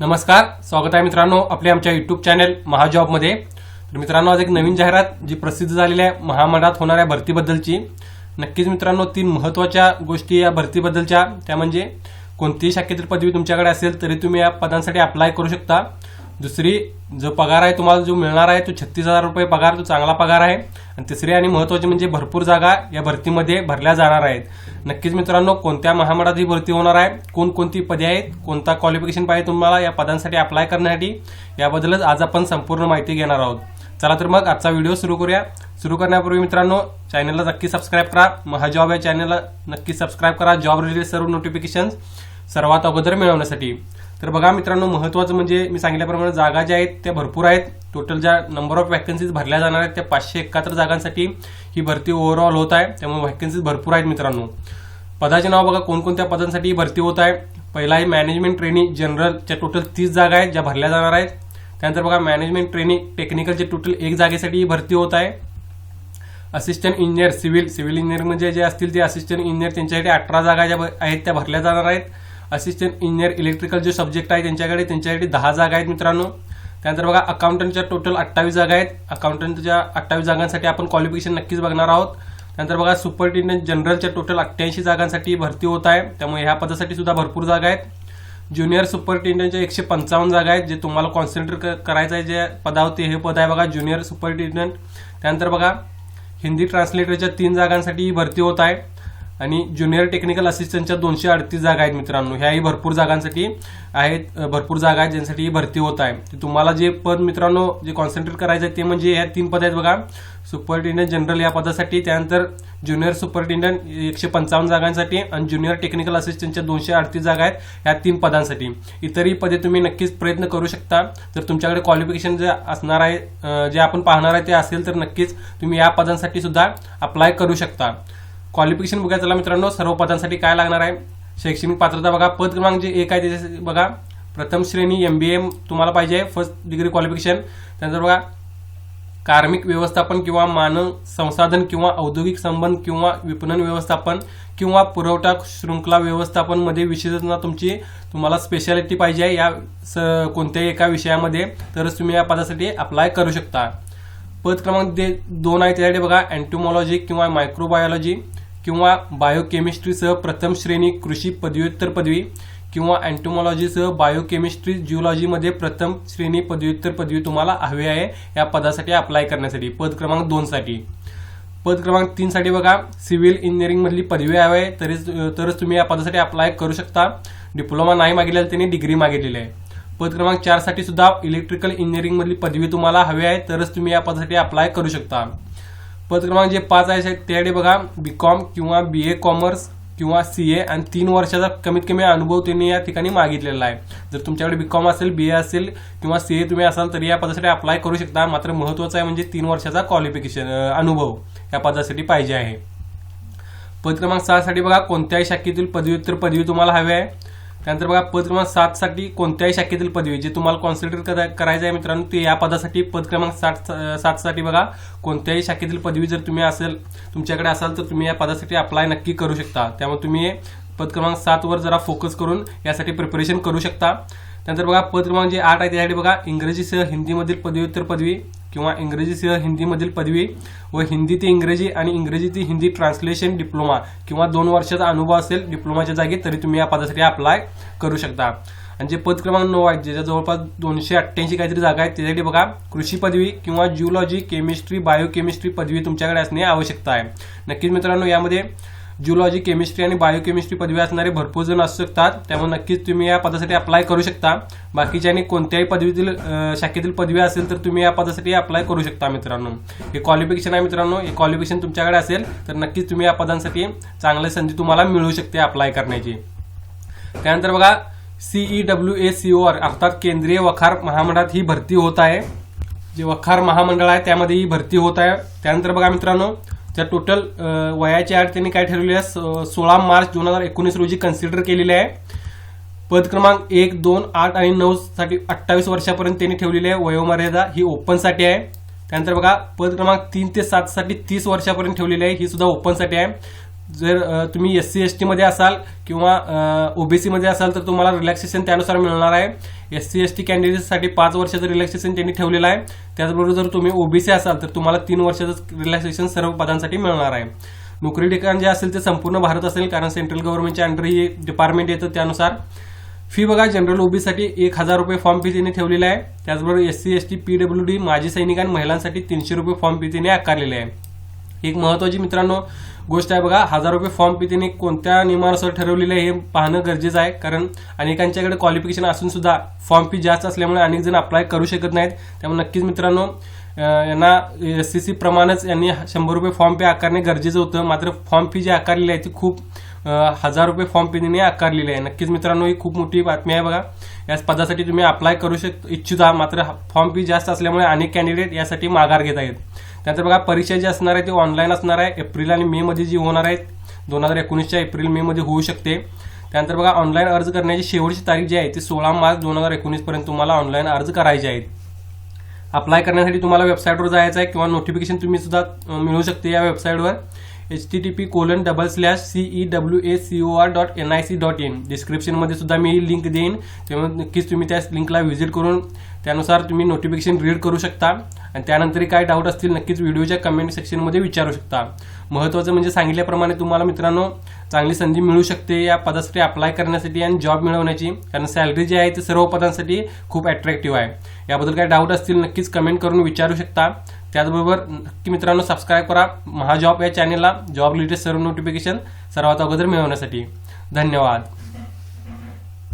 नमस्कार स्वागत आहे मित्रांनो आपल्या आमच्या युट्यूब चॅनल महाजॉबमध्ये. तर मित्रांनो आज एक नवीन जाहिरात जी प्रसिद्ध झालेली आहे महामंडळात होणाऱ्या भरतीबद्दलची. नक्कीच मित्रांनो तीन महत्त्वाच्या गोष्टी या भरतीबद्दलच्या. त्या म्हणजे कोणतीही शाखेतील पदवी तुमच्याकडे असेल तरी तुम्ही या पदांसाठी अप्लाय करू शकता. दुसरी जो पगार आहे तुम्हाला जो मिळणार आहे तो छत्तीस हजार रुपये पगार तो चांगला पगार आहे. आणि तिसरी आणि महत्त्वाची म्हणजे भरपूर जागा या भरतीमध्ये भरल्या जाणार आहेत. नक्कीच मित्रांनो कोणत्या महामंडळात ही भरती होणार आहे? कोणकोणती पदे आहेत? कोणता क्वालिफिकेशन पाहिजे तुम्हाला? या पदांसाठी अप्लाय करण्यासाठी. याबद्दलच आज आपण संपूर्ण माहिती घेणार आहोत. चला तर मग आजचा व्हिडिओ सुरू करूया. सुरू करण्यापूर्वी मित्रांनो चॅनलला नक्की सबस्क्राईब करा. महाजॉब या चॅनलला नक्की सबस्क्राईब करा. जॉब रिलेटेड सर्व नोटिफिकेशन सर्वात अगोदर मिळवण्यासाठी. तर बघा मित्रांनो महत्वाचं म्हणजे मी सांगितल्याप्रमाणे जागा ज्या आहेत त्या भरपूर आहेत. टोटल ज्या नंबर ऑफ वॅकन्सीज भरल्या जाणार आहेत त्या पाचशे एकाहत्तर जागांसाठी ही भरती ओव्हरऑल होत आहे. त्यामुळे व्हॅकन्सीज भरपूर आहेत मित्रांनो. पदाचे नाव बघा कोणकोणत्या पदांसाठी ही भरती होत आहे. पहिला आहे मॅनेजमेंट ट्रेनिंग जनरलच्या टोटल तीस जागा आहेत ज्या भरल्या जाणार आहेत. त्यानंतर बघा मॅनेजमेंट ट्रेनिंग टेक्निकलचे टोटल एक जागेसाठी ही भरती होत आहे. Assistant engineer civil civil engineer म्हणजे जे असतील ते असिस्टंट इंजिनियर त्यांच्यासाठी अठरा जागा ज्या आहेत त्या भरल्या जाणार आहेत. असिस्टंट इंजिनियर इलेक्ट्रिकल जो सब्जेक्ट आहे त्यांच्याकडे त्यांच्यासाठी दहा जागा आहेत मित्रांनो. त्यानंतर बघा अकाउंटंटच्या टोटल अठ्ठावीस जागा आहेत. अकाउंटंटच्या अठ्ठावीस जागांसाठी आपण क्वालिफिकेशन नक्कीच बघणार आहोत. त्यानंतर बघा सुपरिटेंडंट जनरलच्या टोटल अठ्ठ्याऐंशी जागांसाठी भरती होत आहे. त्यामुळे ह्या पदासाठी सुद्धा भरपूर जागा आहेत. ज्युनियर सुपरिटेंडंटच्या एकशे पंचावन्न जागा आहेत जे तुम्हाला कॉन्सन्ट्रेट करायचं आहे जे पदावरती हे पद आहे बघा ज्युनियर सुपरिटेंडंट त्यानंतर बघा हिंदी ट्रान्सलेटरच्या तीन जागांसाठी ही भरती होत आहे. आणि ज्युनियर टेक्निकल असिस्टंटच्या दोनशे अडतीस जागा आहेत मित्रांनो. ह्याही भरपूर जागांसाठी आहेत भरपूर जागा आहेत ज्यांसाठी ही भरती होत आहे. तुम्हाला जे पद मित्रांनो जे कॉन्सन्ट्रेट करायचं आहे ते म्हणजे ह्या तीन पद आहेत बघा. सुपरिटेंडंट जनरल या पदासाठी त्यानंतर ज्युनियर सुपरिटेंडंट एकशे पंचावन्न जागांसाठी आणि ज्युनियर टेक्निकल असिस्टंटच्या दोनशे अडतीस जागा आहेत ह्या तीन पदांसाठी. इतरही पदे तुम्ही नक्कीच प्रयत्न करू शकता. जर तुमच्याकडे क्वालिफिकेशन जे असणार आहे जे आपण पाहणार आहे ते असेल तर नक्कीच तुम्ही या पदांसाठी सुद्धा अप्लाय करू शकता. क्वालिफिकेशन बघा चला मित्रांनो सर्व पदांसाठी काय लागणार आहे? शैक्षणिक पात्रता बघा पद क्रमांक जे एक आहे त्याचे बघा. प्रथम श्रेणी एम बी एम तुम्हाला पाहिजे फर्स्ट डिग्री क्वालिफिकेशन त्यानंतर बघा कार्मिक व्यवस्थापन किंवा मानव संसाधन किंवा औद्योगिक संबंध किंवा विपणन व्यवस्थापन किंवा पुरवठा शृंखला व्यवस्थापनमध्ये विशेषतः तुमची तुम्हाला स्पेशालिटी पाहिजे आहे या स- कोणत्याही एका विषयामध्ये. तरच तुम्ही या पदासाठी अप्लाय करू शकता. पद क्रमांक दे दोन आहे त्यासाठी बघा अँटोमॉलॉजी किंवा मायक्रोबायोलॉजी किंवा बायोकेमिस्ट्रीसह प्रथम श्रेणी कृषी पदव्युत्तर पदवी किंवा अँटोमॉलॉजीसह बायोकेमिस्ट्री जिओलॉजीमध्ये प्रथम श्रेणी पदव्युत्तर पदवी तुम्हाला हवी आहे. या पदासाठी अप्लाय करण्यासाठी. पद क्रमांक दोनसाठी पद क्रमांक तीनसाठी बघा. सिव्हिल इंजिनिअरिंगमधली पदवी हवी आहे. तरीच तरच तुम्ही या पदासाठी अप्लाय करू शकता. डिप्लोमा नाही मागितलेला त्यांनी डिग्री मागितलेली आहे. पद क्रमांक चारसाठी सुद्धा इलेक्ट्रिकल इंजिनिअरिंगमधली पदवी तुम्हाला हवी आहे. तरच तुम्ही या पदासाठी अप्लाय करू शकता. पद क्रमांक जे पाच आहे त्याकडे बघा बी कॉम किंवा बी ए कॉमर्स किंवा सी ए आणि तीन वर्षाचा कमीत कमी अनुभव त्यांनी या ठिकाणी मागितलेला आहे. जर तुमच्याकडे बी कॉम असेल बी ए असेल किंवा सी ए तुम्ही असाल तरी या पदासाठी अप्लाय करू शकता. मात्र महत्वाचं आहे म्हणजे तीन वर्षाचा क्वालिफिकेशन अनुभव या पदासाठी पाहिजे आहे. पद क्रमांक सहासाठी बघा कोणत्याही शाखेतील पदव्युत्तर पदवी तुम्हाला हवी आहे. त्यानंतर बघा पद क्रमांक सात साठी कोणत्याही शाखेतील पदवी जे तुम्हाला कॉन्सन्ट्रेट करायचं आहे मित्रांनो ते या पदासाठी पद क्रमांक सात सात साठी बघा कोणत्याही शाखेतील पदवी जर तुम्ही असेल तुमच्याकडे असाल तर तुम्ही या पदासाठी अप्लाय नक्की करू शकता. त्यामुळे तुम्ही पद क्रमांक सात वर जरा फोकस करून यासाठी प्रिपरेशन करू शकता. त्यानंतर बघा पद क्रमांक जे आठ आहे त्यासाठी बघा इंग्रजीसह हिंदीमधील पदव्युत्तर पदवी किंवा इंग्रजीसह हिंदीमधील पदवी व हिंदी ते इंग्रजी आणि इंग्रजी ते हिंदी ट्रान्सलेशन डिप्लोमा किंवा दोन वर्षाचा अनुभव असेल डिप्लोमाच्या जागी तरी तुम्ही या पदासाठी अप्लाय करू शकता. आणि जे पद क्रमांक नऊ आहेत ज्याच्या जवळपास दोनशे अठ्ठ्याऐंशी काहीतरी जागा आहेत त्यासाठी बघा कृषी पदवी किंवा ज्युलॉजी केमिस्ट्री बायोकेमिस्ट्री पदवी तुमच्याकडे असणे आवश्यकता आहे. नक्कीच मित्रांनो यामध्ये जिओलॉजी केमिस्ट्री आणि बायोकेमिस्ट्री पदवी असणारे भरपूर जण असू शकतात. त्यामुळे नक्कीच तुम्ही या पदासाठी अप्लाय करू शकता. बाकीच्या आणि कोणत्याही पदवीतील शाखेतील पदवी असेल तर तुम्ही या पदासाठी अप्लाय करू शकता मित्रांनो. हे क्वालिफिकेशन आहे मित्रांनो. हे क्वालिफिकेशन तुमच्याकडे असेल तर नक्कीच तुम्ही या पदांसाठी चांगली संधी तुम्हाला मिळू शकते अप्लाय करण्याची. त्यानंतर बघा C E W A C O R अर्थात केंद्रीय वखार महामंडळात ही भरती होत आहे. जे वखार महामंडळ आहे त्यामध्ये ही भरती होत आहे. त्यानंतर बघा मित्रांनो त्या टोटल वयाची आठ त्यांनी काय ठरवली आहे सोळा मार्च दोन हजार एकोणीस रोजी कन्सिडर केलेली आहे. पद क्रमांक एक दोन आठ आणि नऊ साठी अठ्ठावीस वर्षापर्यंत त्यांनी ठेवलेली आहे. वयोमर्यादा ही ओपनसाठी आहे. त्यानंतर बघा पद क्रमांक तीन ते सात साठी तीस वर्षापर्यंत ठेवलेली आहे. ही सुद्धा ओपनसाठी आहे. जर तुम्ही एस सी एस टीमध्ये असाल किंवा ओबीसीमध्ये असाल तर तुम्हाला रिलॅक्सेशन त्यानुसार मिळणार आहे. एस सी एस टी कॅन्डिडेटसाठी पाच वर्षाचं रिलॅक्सेशन त्यांनी ठेवलेलं आहे. त्याचबरोबर जर तुम्ही ओबीसी असाल तर तुम्हाला तीन वर्षाचं रिलॅक्सेशन सर्व पदांसाठी मिळणार आहे. नोकरी ठिकाण जे असेल ते संपूर्ण भारत असेल कारण सेंट्रल गव्हर्नमेंटच्या अंडर ही डिपार्टमेंट येतं त्यानुसार. फी बघा जनरल ओबीसाठी एक हजार रुपये फॉर्म फी त्यांनी ठेवलेला आहे. त्याचबरोबर S C S T P W D माजी सैनिक आणि महिलांसाठी तीनशे रुपये फॉर्म फी त्यांनी आकारलेले आहे. एक महत्वाची मित्रांनो गोष्ट आहे बघा हजार रुपये फॉर्म फी त्यांनी कोणत्या नियमानुसार ठरवलेलं आहे हे पाहणं गरजेचं आहे. कारण अनेकांच्याकडे क्वालिफिकेशन असून सुद्धा फॉर्म फी जास्त असल्यामुळे अनेक जण अप्लाय करू शकत नाहीत. त्यामुळे नक्कीच मित्रांनो यांना एस सी सी प्रमाणेच यांनी शंभर रुपये फॉर्म पे आकारणे गरजेचं होतं. मात्र फॉर्म फी जी आकारलेली आहे ती खूप हजार रुपये फॉर्म फी आकारलेली आहे. नक्कीच मित्रांनो ही खूप मोठी बातमी आहे बघा. याच पदासाठी तुम्ही अप्लाय करू शक इच्छित आहात. मात्र फॉर्म फी जास्त असल्यामुळे अनेक कॅन्डिडेट यासाठी माघार घेत आहेत. त्यानंतर बघा परीक्षा जी असणार आहे ती ऑनलाईन असणार आहे. एप्रिल आणि मे मध्ये जी होणार आहे दोन हजार एकोणीसच्या एप्रिल मे मध्ये होऊ शकते. त्यानंतर बघा ऑनलाईन अर्ज करण्याची शेवटची तारीख जी आहे ती सोळा मार्च दोन हजार एकोणीस पर्यंत तुम्हाला ऑनलाईन अर्ज करायचे आहेत. अप्लाय करण्यासाठी तुम्हाला वेबसाईटवर जायचं आहे किंवा नोटिफिकेशन तुम्ही सुद्धा मिळू शकते या वेबसाईटवर H T T P colon double slash C E W A C O R dot N I C dot in डिस्क्रिप्शनमध्ये सुद्धा मी लिंक देईन. तेव्हा नक्कीच तुम्ही त्या लिंकला व्हिजिट करून त्यानुसार तुम्ही नोटिफिकेशन रीड करू शकता. आणि त्यानंतर काय डाऊट असतील नक्कीच व्हिडिओच्या कमेंट सेक्शनमध्ये विचारू शकता. महत्त्वाचं म्हणजे सांगितल्याप्रमाणे तुम्हाला मित्रांनो चांगली संधी मिळू शकते या पदासाठी अप्लाय करण्यासाठी आणि जॉब मिळवण्याची. कारण सॅलरी जी आहे ती सर्व पदांसाठी खूप अट्रॅक्टिव्ह आहे. याबद्दल काय डाऊट असतील नक्कीच कमेंट करून विचारू शकता. त्याचबरोबर नक्की मित्रांनो सबस्क्राईब करा महाजॉब या चॅनेलला जॉब रिलेटेड सर्व नोटिफिकेशन सर्वात अगोदर मिळवण्यासाठी. धन्यवाद.